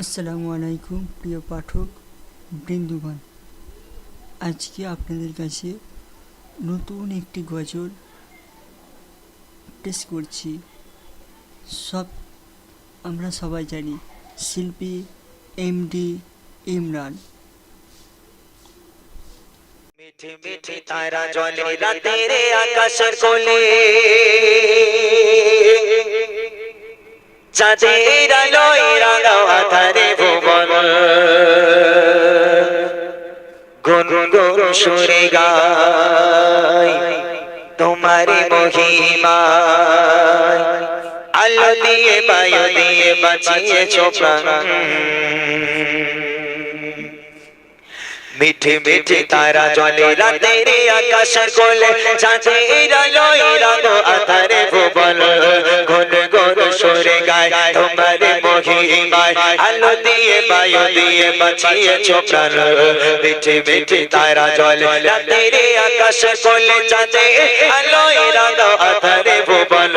আসসালামু আলাইকুম, প্রিয় পাঠক, বৃন্দুগণ। আজকে আপনাদের কাছে নতুন একটি গজল পেশ করছি। সব, আমরা সবাই জানি, শিল্পী এমডি ইমরান। মিঠে মিঠে তারা জলে আকাশের কোলে। রাঙাও সুরে গায়, তোমার মহিমা আলো দিয়ে, বায়ু দিয়ে বাঁচিয়েছ প্রাণ। মিঠে মিঠে তারা জলে, রাতের আকাশের কোলে চাঁদের আলোয় রাঙো আধারে ভুবন। সরে গায়, তোমার মহিমায় আলো দিয়ে বায়ু দিয়ে বাঁচিয়েছ প্রাণ মিঠে মিঠে তারা জলে। রাতের আকাশের কোলে চাঁদের আলোয় রাঙো আধারে ভুবন।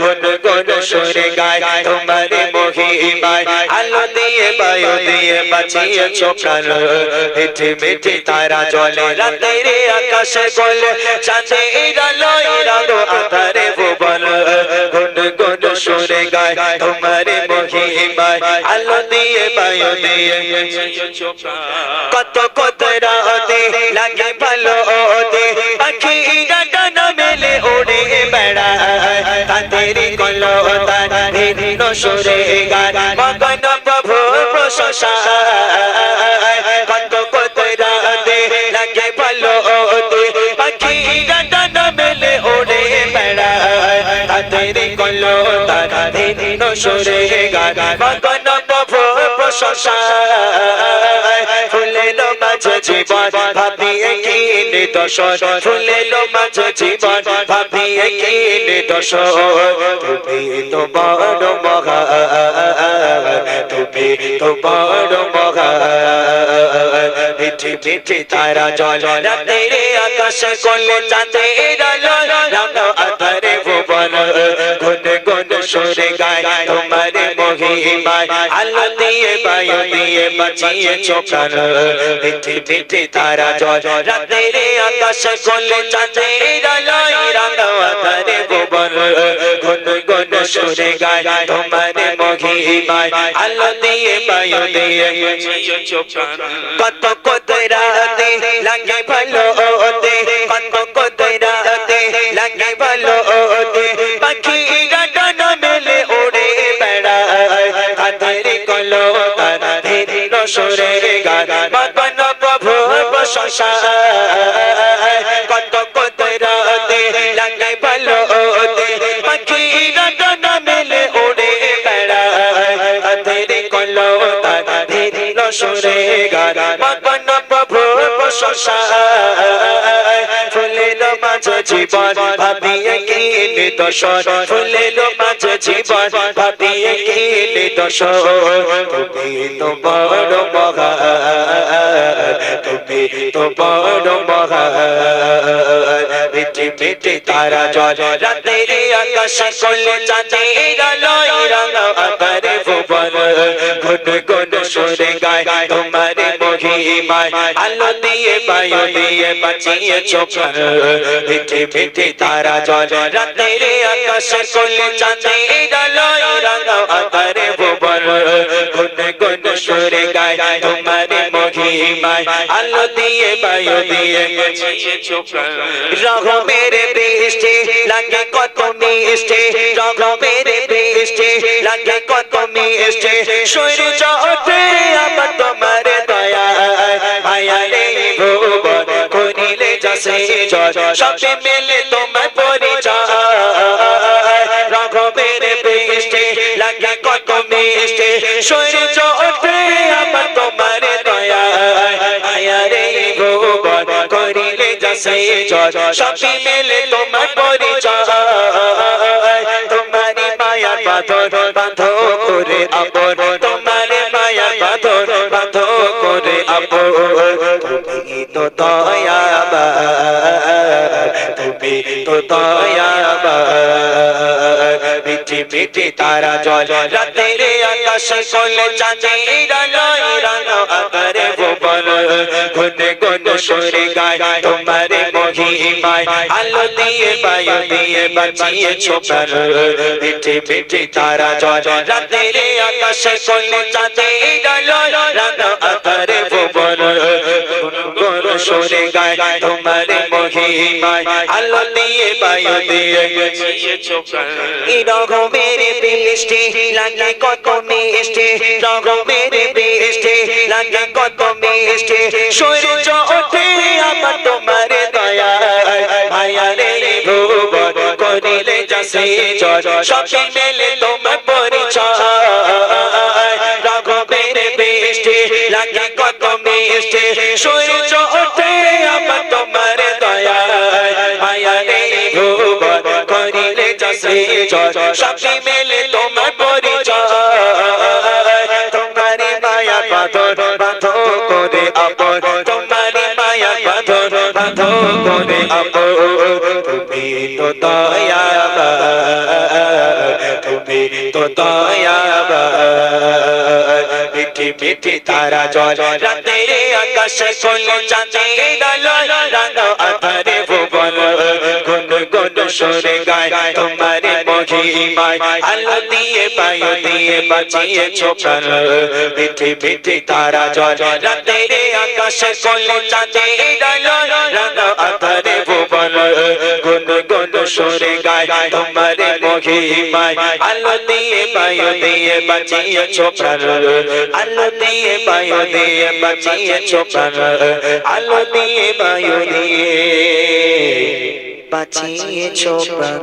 ঘন ঘন সরে গায়, তোমার মহিমায় আলো দিয়ে বায়ু দিয়ে বাঁচিয়েছ প্রাণ মিঠে মিঠে তারা জলে। রাতের আকাশে গলে চাঁদের আলোয় রাঙো আধারে ভুবন। গুন গুন সুরে গায় তোমার মহিমায় আলো দিয়ে বায়ু দিয়ে। কত কত রাতে লাগে ভালো ওতে পাখি ডানা মেলে ওড়ে বেড়ায়। তাদের কলতা ভিন্ন সুরে গায়, মগন প্রভু প্রশংসা। বেড়ায় তাদের কলতার ভিন্ন সুরে গায় মগন প্রভু প্রশংসা। ফুলের মাঝে জীবন ভাবিয়ে কি নিদর্শন। ফুলের মাঝে জীবন ভাবিয়ে কি নিদর্শন। তুমি তো বড় মহা। তুমি তো বড় মহা। মিঠি তারা জল। রাতের আকাশে কোলে চাঁদের রাঙা সুরে গায় তোমার মহিমায় আলো দিয়ে বায়ু দিয়ে বাঁচিয়েছ প্রাণ মিঠি মিঠি তারা জল রাতের আকাশে কোলে চাঁদের আলো রাঙা আধারে ভুবন গুন গুন সুরে গায় তোমার মহিমায় আলো দিয়ে বায়ু দিয়ে বাঁচিয়েছ প্রাণ কত কত রাতে লাগে ভালো ওতে কত কত রাতে লাগে ভালো ওতে তারা ধীরে সরে গায় মগন প্রভু প্রশংসা। কত কত রাতে লাগে ভালো ওতে পাখি ডানা মেলে ওড়ে বেড়ায় তাদের কলো তারা ধীরে সরে গায় মগন প্রভু প্রশংসা। ফুলের মাঝে জীবন ভাবিয়ে কি নিদর্শন ফুলের মাঝে জীবন, ভাবিয়ে কি নিদর্শন তুমি তো বড় মহা, তুমি তো বড় মহা তারা জল, রাতের আকাশে কোলে রাঙা আকারে ভুবন গুন গুন সুরে গায়, তোমার মহিমায় আলো দিয়ে বায়ু দিয়ে বাঁচিয়ে প্রাণ মিঠে মিঠে তারা জল রাতের আকাশে কোলে চাঁদের আলোয় রাঙা আকারে ভুবন গুন গুন সুরে গায় তোমার মহিমায় আলো দিয়ে বায়ু দিয়ে প্রাণ রঘমের বৃষ্টি, লাগে কত মিষ্টি। রঘমের বৃষ্টি, লাগে কত মিষ্টি। সূর্য ওঠে আমার তোমার দয়া করিলে যাসে সবে মিলে তোমার পরিচয়। রঘমের বৃষ্টি, লাগে কত মিষ্টি। সূর্য ওঠে করিলে যাসে জয় সবে মিলে তোমার পরিচয়। তোমারি মায়া বাঁধন বাঁধো করে আপন তোমার মায়া বাঁধন বাঁধো করে আপন। তুমি তো দয়াবা তুমি তো দয়াবা মিঠে মিঠি তারা জল, রাতের আকাশে কোলে চাঁদের আলোয় গুনে সরে গায়, তোমার মহিমায় আলো দিয়ে বায়ু দিয়ে বাঁচিয়ে ছোপার মিঠি মিঠি তারা জল রাতের আকাশে কোলে চাঁদের আলোয় রাঙা আকারে ভুবন গুনে সরে গায়, তোমার মহিমায় আলো দিয়ে বায়ু দিয়ে বাঁচিয়ে ছোপার রঘমের বৃষ্টি লাগে কত মিষ্টি রঘমের বৃষ্টি লাগে কত মিষ্টি সূর্য ওঠে আমার তোমার দয়া মায়া রে ভুবন করিলে যাসে জয় সবে মেলে তোমার পরিচয় রঘমের বৃষ্টি লাগে কত মিষ্টি সূর্য ওঠে আমার তোমার দয়া মায়া রে ভুবন করিলে যাসে জয় সবে মেলে তোমার তোমার মায়া বাঁধন বাঁধো করে তারা জল রাতের আকাশে কোলে চাঁদের আলোয় রাঙা আধারে ভুবন সরে গায়, তোমার মহিমায়। আলো দিয়ে বায়ু দিয়ে বাঁচিয়ে ছোপার মিঠি মিঠি তারা জল রাতের আকাশে কোলে চাঁদের আলোয় রাঙা আধারে ভুবন। গুন গুন সরে গায়, তোমার মহিমায়। আলো দিয়ে বায়ু দিয়ে বাঁচিয়ে ছোপার আলো দিয়ে বায়ু দিয়ে বাঁচিয়ে ছোপার আলো দিয়ে বায়ু দিয়ে বাঁচিয়ে ছোপার